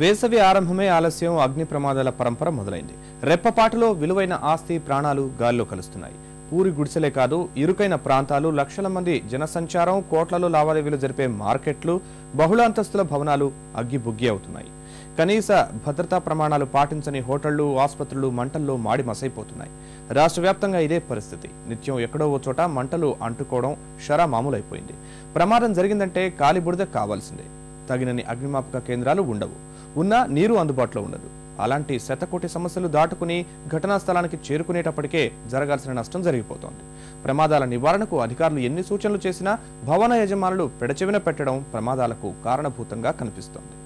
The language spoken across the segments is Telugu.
వేసవి ఆరంభమే ఆలస్యం అగ్ని ప్రమాదాల పరంపర మొదలైంది. రెప్పపాటులో విలువైన ఆస్తి ప్రాణాలు గాల్లో కలుస్తున్నాయి. పూరి గుడిసెలే కాదు ఇరుకైన ప్రాంతాలు లక్షల మంది జనసంచారం కోట్లలో లావాదేవీలు జరిపే మార్కెట్లు బహుళ అంతస్తుల భవనాలు అగ్గి బుగ్గి అవుతున్నాయి. కనీస భద్రతా ప్రమాణాలు పాటించని హోటళ్ళు ఆసుపత్రులు మంటల్లో మాడి మసైపోతున్నాయి. రాష్ట్ర వ్యాప్తంగా ఇదే పరిస్థితి. నిత్యం ఎక్కడో ఓ చోట మంటలు అంటుకోవడం షరా మామూలైపోయింది ప్రమాదం జరిగిందంటే కాలిబుడిద కావాల్సిందే. తగినన్ని అగ్నిమాపక కేంద్రాలు ఉండవు. ఉన్నా నీరు అందుబాటులో ఉండదు. అలాంటి శతకోటి సమస్యలు దాటుకుని ఘటనా స్థలానికి చేరుకునేటప్పటికే జరగాల్సిన నష్టం జరిగిపోతోంది. ప్రమాదాల నివారణకు అధికారులు ఎన్ని సూచనలు చేసినా భవన యజమానులు పెడచెవిన పెట్టడం ప్రమాదాలకు కారణభూతంగా కనిపిస్తోంది.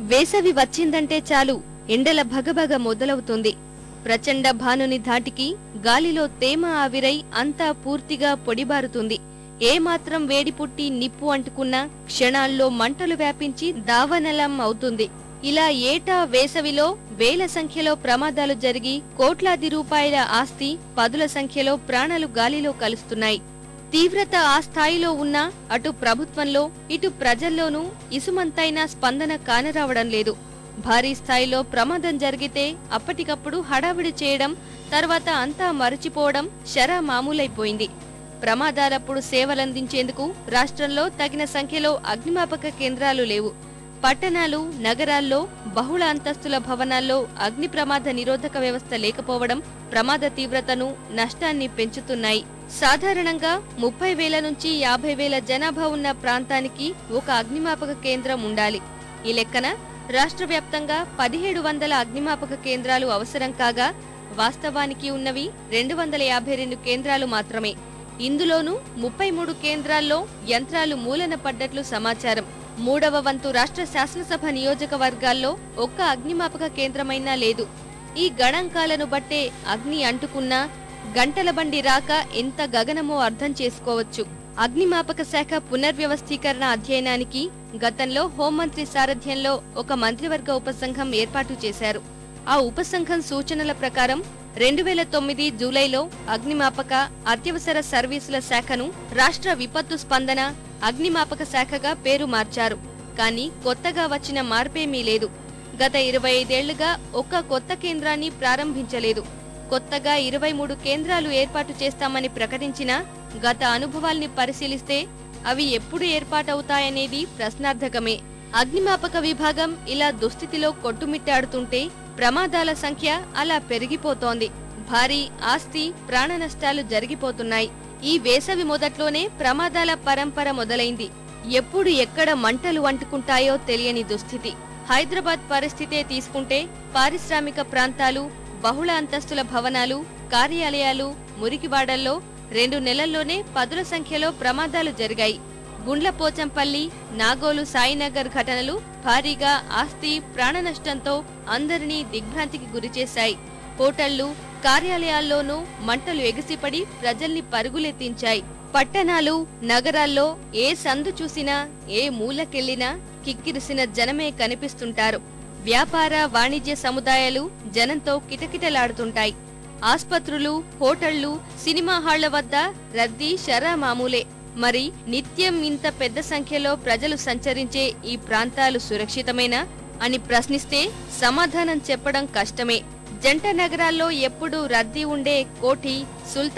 వేసవి వచ్చిందంటే చాలు. ఎండల భగభగ మొదలవుతుంది. ప్రచండ భానుని ధాటికి గాలిలో తేమ ఆవిరై అంతా పూర్తిగా పొడిబారుతుంది. ఏమాత్రం వేడి పుట్టి నిప్పు అంటుకున్నా క్షణాల్లో మంటలు వ్యాపించి దావనలం అవుతుంది. ఇలా ఏటా వేసవిలో వేల సంఖ్యలో ప్రమాదాలు జరిగి కోట్లాది రూపాయల ఆస్తి పదుల సంఖ్యలో ప్రాణాలు గాలిలో కలుస్తున్నాయి. తీవ్రత ఆ స్థాయిలో ఉన్నా అటు ప్రభుత్వంలో ఇటు ప్రజల్లోనూ ఇసుమంతైనా స్పందన కానరావడం లేదు. భారీ స్థాయిలో ప్రమాదం జరిగితే అప్పటికప్పుడు హడావిడి చేయడం తర్వాత అంతా మరచిపోవడం శరా మామూలైపోయింది. ప్రమాదాలప్పుడు సేవలందించేందుకు రాష్ట్రంలో తగిన సంఖ్యలో అగ్నిమాపక కేంద్రాలు లేవు. పట్టణాలు నగరాల్లో బహుళ అంతస్తుల భవనాల్లో అగ్ని ప్రమాద నిరోధక వ్యవస్థ లేకపోవడం ప్రమాద తీవ్రతను నష్టాన్ని పెంచుతున్నాయి. సాధారణంగా ముప్పై వేల నుంచి యాభై వేల జనాభా ఉన్న ప్రాంతానికి ఒక అగ్నిమాపక కేంద్రం ఉండాలి. ఈ లెక్కన రాష్ట్ర వ్యాప్తంగా పదిహేడు వందల అగ్నిమాపక కేంద్రాలు అవసరం కాగా వాస్తవానికి ఉన్నవి రెండు వందల యాభై రెండు కేంద్రాలు మాత్రమే. ఇందులోనూ ముప్పై మూడు కేంద్రాల్లో యంత్రాలు మూలన పడ్డట్లు సమాచారం. మూడవ వంతు రాష్ట్ర శాసనసభ నియోజకవర్గాల్లో ఒక్క అగ్నిమాపక కేంద్రమైనా లేదు. ఈ గణాంకాలను బట్టే అగ్ని అంటుకున్నా గంటల బండి రాక ఎంత గగనమో అర్థం చేసుకోవచ్చు. అగ్నిమాపక శాఖ పునర్వ్యవస్థీకరణ అధ్యయనానికి గతంలో హోంమంత్రి సారథ్యంలో ఒక మంత్రివర్గ ఉపసంఘం ఏర్పాటు చేశారు. ఆ ఉపసంఘం సూచనల ప్రకారం రెండు వేల తొమ్మిది జూలైలో అగ్నిమాపక అత్యవసర సర్వీసుల శాఖను రాష్ట్ర విపత్తు స్పందన అగ్నిమాపక శాఖగా పేరు మార్చారు. కానీ కొత్తగా వచ్చిన మార్పేమీ లేదు. గత ఇరవై ఐదేళ్ళుగా ఒక్క కొత్త కేంద్రాన్ని ప్రారంభించలేదు. కొత్తగా ఇరవై మూడు కేంద్రాలు ఏర్పాటు చేస్తామని ప్రకటించినా గత అనుభవాల్ని పరిశీలిస్తే అవి ఎప్పుడు ఏర్పాటవుతాయనేది ప్రశ్నార్థకమే. అగ్నిమాపక విభాగం ఇలా దుస్థితిలో కొట్టుమిట్టాడుతుంటే ప్రమాదాల సంఖ్య అలా పెరిగిపోతోంది. భారీ ఆస్తి ప్రాణ నష్టాలు జరిగిపోతున్నాయి. ఈ వేసవి మొదట్లోనే ప్రమాదాల పరంపర మొదలైంది. ఎప్పుడు ఎక్కడ మంటలు అంటుకుంటాయో తెలియని దుస్థితి. హైదరాబాద్ పరిస్థితే తీసుకుంటే పారిశ్రామిక ప్రాంతాలు బహుళ అంతస్తుల భవనాలు కార్యాలయాలు మురికివాడల్లో రెండు నెలల్లోనే పదుల సంఖ్యలో ప్రమాదాలు జరిగాయి. గుండ్లపోచంపల్లి నాగోలు సాయినగర్ ఘటనలు భారీగా ఆస్తి ప్రాణ నష్టంతో అందరినీ దిగ్భ్రాంతికి గురిచేశాయి హోటళ్ళు కార్యాలయాల్లోనూ మంటలు ఎగిసిపడి ప్రజల్ని పరుగులెత్తించాయి. పట్టణాలు నగరాల్లో ఏ సందు చూసినా ఏ మూలకెళ్ళినా కిక్కిరిసిన జనమే కనిపిస్తుంటారు. వ్యాపార వాణిజ్య సముదాయాలు జనంతో కిటకిటలాడుతుంటాయి. ఆస్పత్రులు హోటళ్ళు సినిమా హాళ్ళ వద్ద రద్దీ షరా మామూలే. మరి నిత్యం ఇంత పెద్ద సంఖ్యలో ప్రజలు సంచరించే ఈ ప్రాంతాలు సురక్షితమేనా? అని ప్రశ్నిస్తే సమాధానం చెప్పడం కష్టమే. జంట నగరాల్లో ఎప్పుడూ రద్దీ ఉండే కోఠి సుల్తాన్